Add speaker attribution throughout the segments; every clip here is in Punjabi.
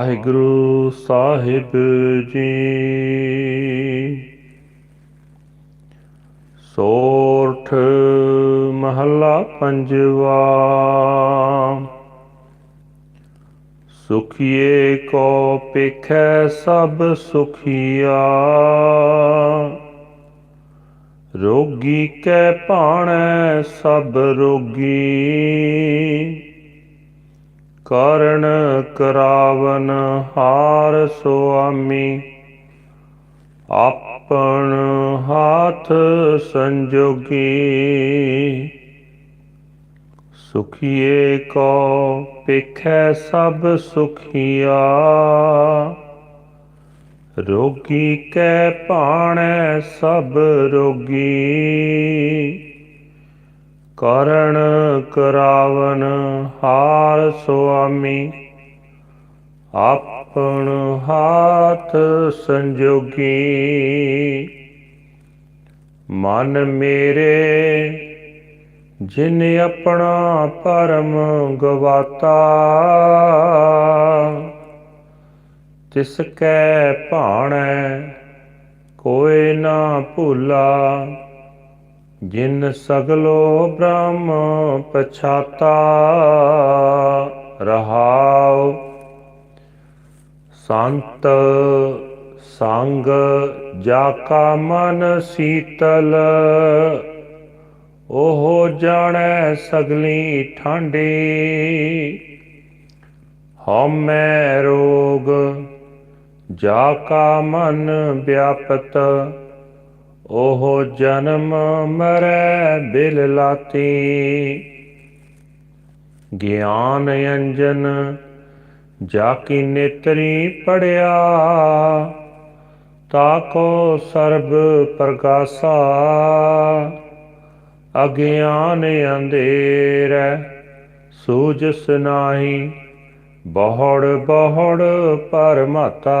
Speaker 1: ਵਾਹਿਗੁਰੂ ਸਾਹਿਬ ਜੀ। ਸੋਰਠ ਮਹੱਲਾ ਪੰਜਵਾ। ਸੁਖੀਏ ਕੋ ਪੇਖੈ ਸਭ ਸੁਖੀਆ। ਰੋਗੀ ਕੈ ਭਾਣੈ ਸਭ ਰੋਗੀ। ਕਰਨ ਕਰਾਵਨ ਹਾਰ ਸੁਆਮੀ। ਆਪਣ ਹਾਥ ਸੰਜੋਗੀ। ਸੁਖੀਏ ਕੋ ਪੇਖੈ ਸਭ ਸੁਖੀਆ। ਰੋਗੀ ਕੈ ਭਾਣੈ ਸਭ ਰੋਗੀ। ਕਰਨ ਕਰਾਵਨ ਹਾਰ ਸੁਆਮੀ। ਆਪਣ ਹਾਥ ਸੰਜੋਗੀ। ਮਨ ਮੇਰੇ, ਜਿਨ ਆਪਣਾ ਪਰਮ ਗਵਾਤਾ। ਤਿਸ ਕੈ ਭਾਣੈ ਕੋਇ ਨਾ ਭੂਲਾ। ਜਿਨ ਸਗਲੋ ਬ੍ਰਹਮ ਪਛਾਤਾ, ਰਹਾਉ। ਸੰਤ ਸੰਗ ਜਾ ਕਾ ਮਨ ਸੀਤਲ, ਉਹ ਜਾਣੈ ਸਗਲੀ ਠਾਂਡੀ। ਹਉਮੈ ਰੋਗ ਜਾ ਕਾ ਮਨ ਵਿਆਪਤ ਉਹ ਜਨਮ ਮਰੈ ਬਿਲ ਲਾਤੀ। ਗਿਆਨ ਅੰਜਨ ਜਾ ਕੀ ਨੇਤਰੀ ਪੜਿਆ, ਤਾ ਕੋ ਸਰਬ ਪ੍ਰਕਾਸ਼ਾ ਅਗਿਆਨ ਅੰਧੇਰੈ ਸੂਜਸ ਨਾਹੀ ਬਹੁੜ ਬਹੁੜ ਪਰਮਾਤਾ।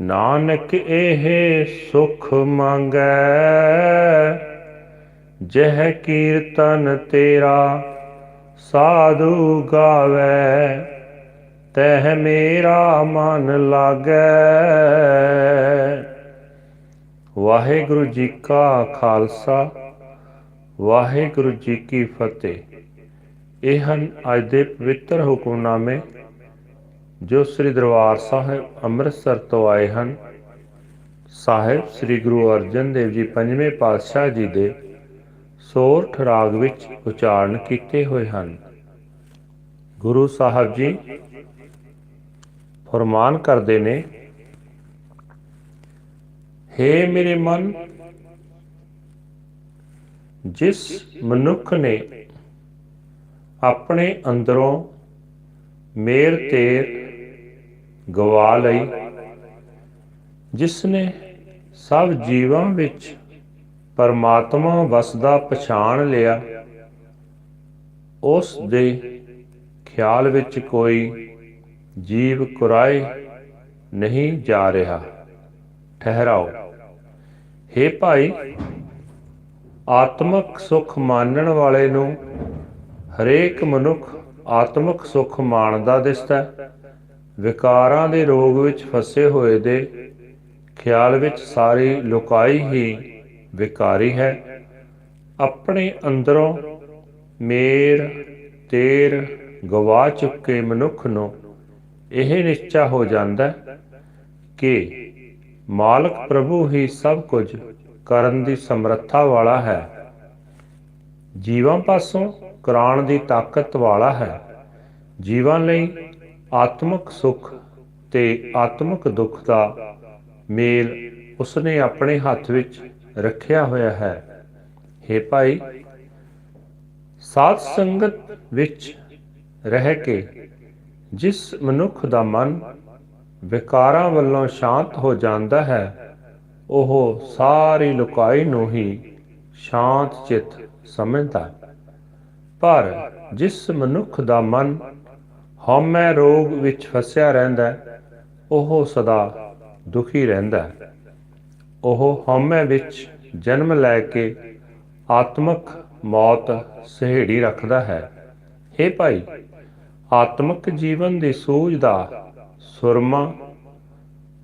Speaker 1: ਨਾਨਕ ਇਹ ਸੁਖ ਮੰਗੈ, ਜਹ ਕੀਰਤਨ ਤੇਰਾ ਸਾਧੂ ਗਾਵੇ, ਤਹ ਮੇਰਾ ਮਨ ਲਾਗੈ। ਵਾਹਿਗੁਰੂ ਜੀ ਕਾ ਖਾਲਸਾ, ਵਾਹਿਗੁਰੂ ਜੀ ਕੀ ਫਤਿਹ। ਇਹ ਹਨ ਅੱਜ ਦੇ ਪਵਿੱਤਰ ਹੁਕਮਨਾਮੇ ਜੋ ਸ੍ਰੀ ਦਰਬਾਰ ਸਾਹਿਬ ਅੰਮ੍ਰਿਤਸਰ ਤੋਂ ਆਏ ਹਨ, ਸਾਹਿਬ ਸ੍ਰੀ ਗੁਰੂ ਅਰਜਨ ਦੇਵ ਜੀ ਪੰਜਵੇਂ ਪਾਤਸ਼ਾਹ ਜੀ ਦੇ ਸੋਰਠ ਰਾਗ ਵਿੱਚ ਉਚਾਰਨ ਕੀਤੇ ਹੋਏ ਹਨ। ਗੁਰੂ ਸਾਹਿਬ ਜੀ ਫਰਮਾਨ ਕਰਦੇ ਨੇ हे ਮੇਰੇ ਮਨ, ਜਿਸ ਮਨੁੱਖ ਨੇ ਆਪਣੇ ਅੰਦਰੋਂ ਮੇਰ ਤੇਰ ਗਵਾ ਲਈ। ਜਿਸ ਨੇ ਸਭ ਜੀਵਾਂ ਵਿੱਚ ਪਰਮਾਤਮਾ ਵਸਦਾ ਪਛਾਣ ਲਿਆ, ਉਸ ਦੇ ਖਿਆਲ ਵਿੱਚ ਕੋਈ ਜੀਵ ਕੁਰਾਏ ਨਹੀਂ ਜਾ ਰਿਹਾ। ਠਹਿਰਾਓ। हे ਭਾਈ, ਆਤਮਿਕ ਸੁਖ ਮਾਨਣ ਵਾਲੇ ਨੂੰ ਹਰੇਕ ਮਨੁੱਖ ਆਤਮਿਕ ਸੁਖ ਮਾਣਦਾ ਦਿਸਦਾ ਵਿਕਾਰਾਂ ਦੇ ਰੋਗ ਵਿੱਚ ਫਸੇ ਹੋਏ ਦੇ ਖਿਆਲ ਵਿੱਚ ਸਾਰੀ ਲੁਕਾਈ ਹੀ ਵਿਕਾਰੀ ਹੈ। ਆਪਣੇ ਅੰਦਰੋਂ ਮੇਰ, ਤੇਰ ਗਵਾ ਚੁੱਕੇ ਮਨੁੱਖ ਨੂੰ ਇਹ ਨਿਸ਼ਚਾ ਹੋ ਜਾਂਦਾ ਕਿ ਮਾਲਕ ਪ੍ਰਭੂ ਹੀ ਸਭ ਕੁਝ ਕਰਨ ਦੀ ਸਮਰੱਥਾ ਵਾਲਾ ਹੈ। ਜੀਵਾਂ ਪਾਸੋਂ ਕਰਾਉਣ ਦੀ ਤਾਕਤ ਵਾਲਾ ਹੈ। ਜੀਵਾਂ ਲਈ ਆਤਮਿਕ ਸੁਖ ਤੇ ਆਤਮਿਕ ਦੁੱਖ ਦਾ ਮੇਲ ਉਸਨੇ ਆਪਣੇ ਹੱਥ ਵਿੱਚ ਰੱਖਿਆ ਹੋਇਆ ਹੈ। हे ਭਾਈ, ਸਾਧ ਸੰਗਤ ਵਿੱਚ ਰਹਿ ਕੇ ਜਿਸ ਮਨੁੱਖ ਦਾ ਮਨ ਵਿਕਾਰਾਂ ਵੱਲੋਂ ਸ਼ਾਂਤ ਹੋ ਜਾਂਦਾ ਹੈ, ਉਹ ਸਾਰੀ ਲੁਕਾਈ ਨੂੰ ਹੀ ਸ਼ਾਂਤ ਚਿੱਤ ਸਮਝਦਾ ਪਰ ਜਿਸ ਮਨੁੱਖ ਦਾ ਮਨ ਹਉਮੈ ਰੋਗ ਵਿੱਚ ਫਸਿਆ ਰਹਿੰਦਾ ਉਹ ਸਦਾ ਦੁਖੀ ਰਹਿੰਦਾ ਉਹ ਹਉਮੈ ਵਿੱਚ ਜਨਮ ਲੈ ਕੇ ਆਤਮਕ ਮੌਤ ਸਹੇੜੀ ਰੱਖਦਾ ਹੈ। हे ਭਾਈ, ਆਤਮਕ ਜੀਵਨ ਦੀ ਸੂਝ ਦਾ ਸੁਰਮਾ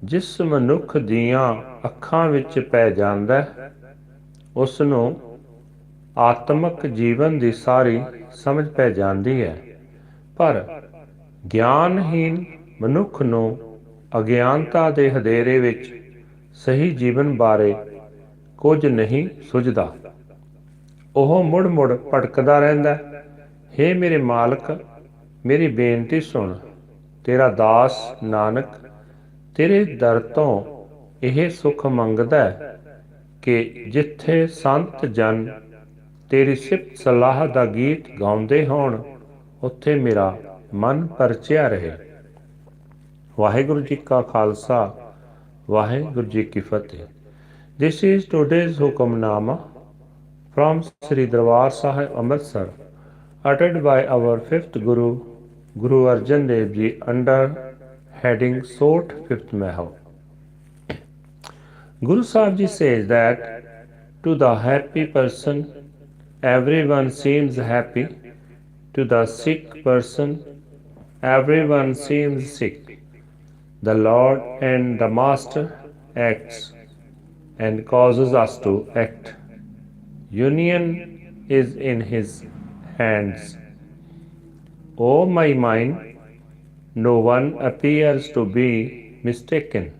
Speaker 1: ਜਿਸ ਮਨੁੱਖ ਦੀਆਂ ਅੱਖਾਂ ਵਿੱਚ ਪੈ ਜਾਂਦਾ ਹੈ ਉਸ ਨੂੰ ਆਤਮਿਕ ਜੀਵਨ ਦੀ ਸਾਰੀ ਸਮਝ ਪੈ ਜਾਂਦੀ ਹੈ। ਪਰ ਗਿਆਨਹੀਨ ਮਨੁੱਖ ਨੂੰ ਅਗਿਆਨਤਾ ਦੇ ਹਨੇਰੇ ਵਿੱਚ ਸਹੀ ਜੀਵਨ ਬਾਰੇ ਕੁਝ ਨਹੀਂ ਸੁਝਦਾ। ਉਹ ਮੁੜ-ਮੁੜ ਭਟਕਦਾ ਰਹਿੰਦਾ ਹੈ ਮੇਰੇ ਮਾਲਕ, ਮੇਰੀ ਬੇਨਤੀ ਸੁਣ। ਤੇਰਾ ਦਾਸ ਨਾਨਕ, ਤੇਰੇ ਦਰ ਤੋਂ ਇਹ ਸੁਖ ਮੰਗਦਾ ਹੈ ਕਿ ਜਿੱਥੇ ਸੰਤ ਜਨ ਤੇਰੀ ਸਿਫਤ ਸਲਾਹ ਦਾ ਗੀਤ ਗਾਉਂਦੇ ਹੋਣ, ਉੱਥੇ ਮੇਰਾ ਮਨ ਪਰਚਿਆ ਰਹੇ ਵਾਹਿਗੁਰੂ ਜੀ ਕਾ ਖਾਲਸਾ ਵਾਹਿਗੁਰੂ ਜੀ ਕੀ ਫਤਿਹ This is today's hukamnama from Sri Darbar Sahib Amritsar uttered by our fifth Guru Guru Arjan Dev Ji under heading Sort Fifth Mahal. Guru Sahib Ji says that to the happy person everyone seems happy, to the sick person everyone seems sick. The Lord and the Master acts and causes us to act. Union is in His hands. O my mind, no one appears to be mistaken.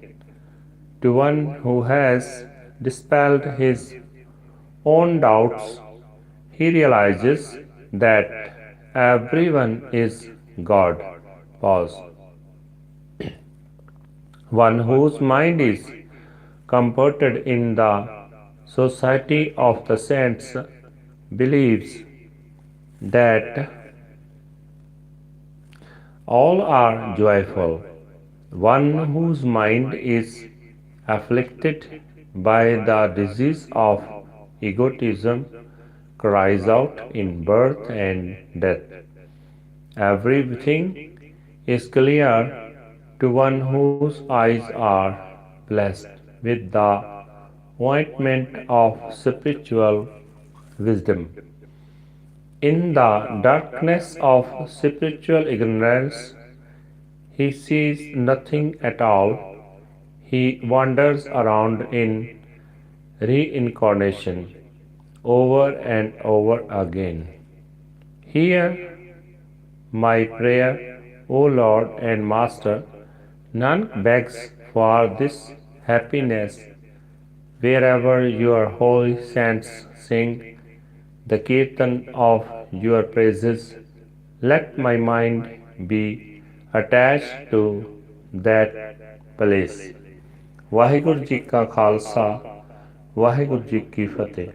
Speaker 1: To one who has dispelled his own doubts, he realizes that everyone is God. Pause. One whose mind is comforted in the society of the saints believes that all are joyful. One whose mind is afflicted by the disease of egotism cries out in birth and death. Everything is clear to one whose eyes are blessed with the ointment of spiritual wisdom. In the darkness of spiritual ignorance, he sees nothing at all. He wanders around in reincarnation over and over again. Hear my prayer, O Lord and Master. None begs for this happiness wherever your holy saints sing the kirtan of your praises. Let my mind be attached to that place. Waheguru ji ਕਾ ਖਾਲਸਾ ਵਾਹਿਗੁਰੂ ਜੀ ਕੀ ਫਤਿਹ